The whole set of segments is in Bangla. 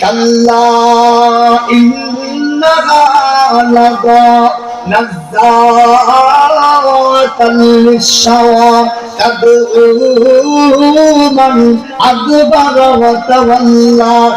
كلا إنها لظى نزاعة للشوى تدعو من أدبر وتولى الله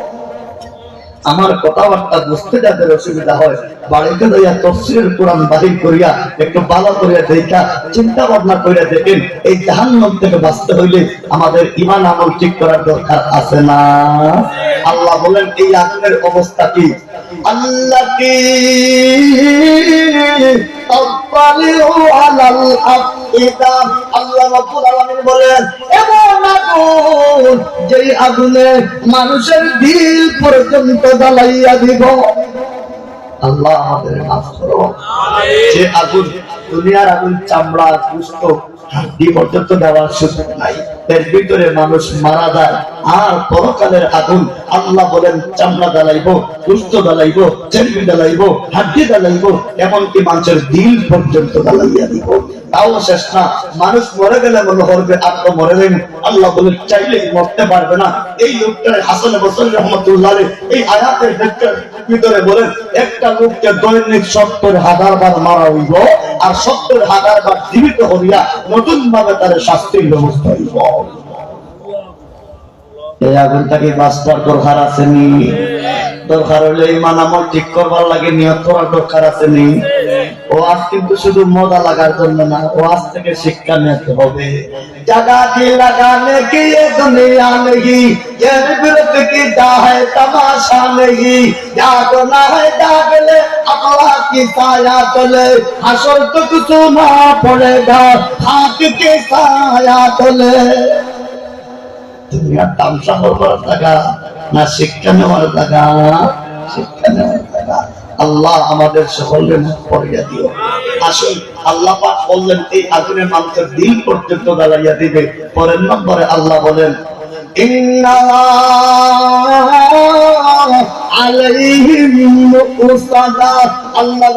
আমার কথাবার্তা বুঝতে যাদের অসুবিধা হয়, বাড়িতে লইয়া তফসিলের কোরআন বাহির করিয়া, একটু ভালো করিয়া দেখা চিন্তা ভাবনা করিয়া দেখেন, এই জাহান্নাম থেকে বাঁচতে হইলে আমাদের ইমান আমল ঠিক করার দরকার আছে না? আল্লাহ বলেন, এই আগুনের অবস্থা কি? আল্লাহ কি? আলাল আল্লাহ রাব্বুল আলামিন বলেন, এমন আগুন যেই আগুনে মানুষের দিল পর্যন্ত জ্বালাইয়া দিব, আল্লাহ আমাদের মাফ করো। যে আগুন দুনিয়ার আগুন চামড়া গুস্ত দেওয়ার সুযোগ নাই। এর ভিতরে মানুষ মারা যায়। আর পরকালের আগুন আল্লাহ বলেন, চামড়া জ্বালাইবো চর্বি জ্বালাইবো হাড্ডি জ্বালাইবো, এমনকি মানুষের দিল পর্যন্ত জ্বালাইয়া দিব। তাও শেষ না। মানুষ মরে গেলে মনে করবে তো মরে নেই। আল্লাহ বলে চাইলেই মরতে পারবে না। এই লোকটা হাসান বসল রহমতুল্লাহ এই আয়াতের ভিতরে বলেন, একটা লোককে দৈনিক সত্তর হাজার বার মারা হইব। আর সত্তর হাজার বার জীবিত হইয়া নতুন ভাবে তার শাস্তির ব্যবস্থা হইব এই আগুনটাকে বাঁচবার দরকার আছে নি? দরকার হলে ইমান আমল ঠিক করবার লাগে, নিয়ত করার দরকার আছে ওয়াজ কিন্তু শুধু মজা লাগার জন্য না ওয়াজ থেকে শিক্ষা নিতে হবে। কি লাগানে কি দুনিয়া নেই এর কি দাহে তামাশা নেই না হয় জাগলে আকলা কি সায়া চলে আসল তো কিছু না পড়েগা হাত কি সায়া চলে তামসা হওয়ার জায়গা না, শিক্ষা নেওয়ার জায়গা শিক্ষা নেওয়ার আল্লাহ আমাদের সকলের পড়িয়া দিও। আসুন, আল্লাহ পাক বললেন, এই আগুনের মানুষের দিল পর্যন্ত দাঁড়াইয়া দিবে। পরের নম্বরে আল্লাহ বলেন ইন্না আল্লাহ আল্লাহ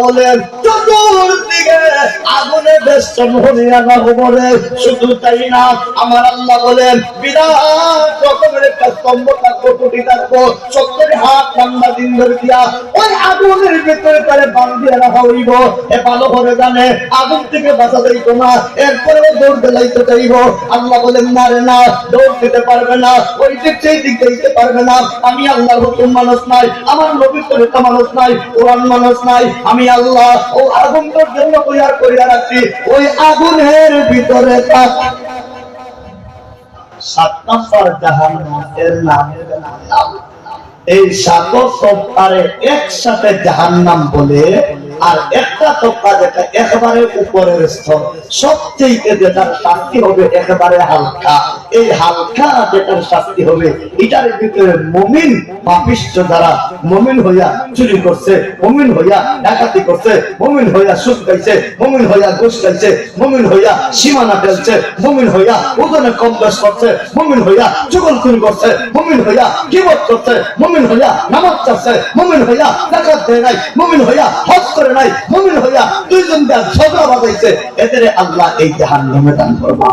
আগুনের ভিতরে তারে বান্ধিয়া রাখা হইব। এ ভালো করে জানে, আগুন থেকে বাঁচা যাইতো না, এরপরে দৌড় বেলাইতে চাইব। আল্লাহ বলেন, মারে না, দৌড় দিতে পারবে না, ওই দিক সেই দিক পারবে না। আমি আল্লাহর হুকুম মানুষ নাই আমার নবীর তরিকা মানুষ নাই, কোরআন মানুষ নাই, আমি আল্লাহ, ও আগুনটার জন্য তৈয়ার করিয়া রাখছি, ওই আগুনের ভিতরে তাক সাত নম্বর জাহান্নামের নাম। এই সাত সপ্তাহে একসাথে জাহান্নাম বলে আর একটা তক্কা যেটা একেবারে উপরের স্তর, সবচেয়ে যেটার শাস্তি হবে একেবারে হালকা। এই হালকা যেটার শাস্তি হবে, এটার ভিতরে মমিন পাপিষ্ট দ্বারা মমিন হইয়া চুরি করছে মমিন হইয়া ডাকাতি করছে মমিন হইয়া সুদ খাইছে মমিন হইয়া ঘুষ খাইছে মমিন হইয়া সীমানা ফেলছে মমিন হইয়া ওজনে কম বেশ করছে মমিন হইয়া চুগলখুরি করছে মমিন হইয়া কিবত করছে মমিন হইয়া নামাজ চাচ্ছে মমিন হইয়া ডাকাত দেয় নাই মমিন হইয়া হজ করে নাই মমিন হইয়া দুইজন দেয়া ঝগড়া বাজাইছে এদের আল্লাহ এই জাহান নামে দান করবা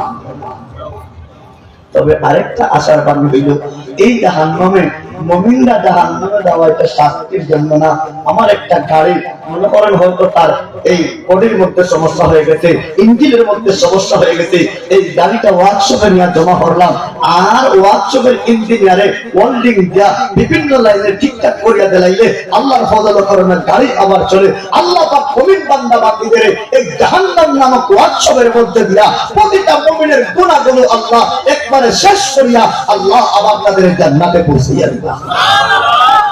তবে আরেকটা আশার বাণী হইল এই জাহান নামে মমিনরা জাহান নামে দেওয়া এটা শাস্তির জন্য না, আমার একটা গাড়ি, মনে করেন হয়তো তার এই বডির মধ্যে সমস্যা হয়ে গেছে, ইঞ্জিনের মধ্যে সমস্যা হয়ে গেছে, এই গাড়িটা ওয়ার্কশপে নিয়ে জমা করলাম, আর ওয়ার্কশপের ইঞ্জিনিয়ারে ওয়েল্ডিং দিয়া বিভিন্ন লাইনে ঠিকঠাক করিয়া দিলাইলে আল্লাহর ফজল করণের গাড়ি আবার চলে। আল্লাহ পাক মুমিন বান্দা বান্দীদের এই জাহান্নাম নামক ওয়ার্কশপের মধ্যে দিয়া প্রতিটা মুমিনের গুনাহগুলো আল্লাহ একবারে শেষ করিয়া আল্লাহ আবার তাদের জান্নাতে পৌঁছিয়া দিবা 사 람!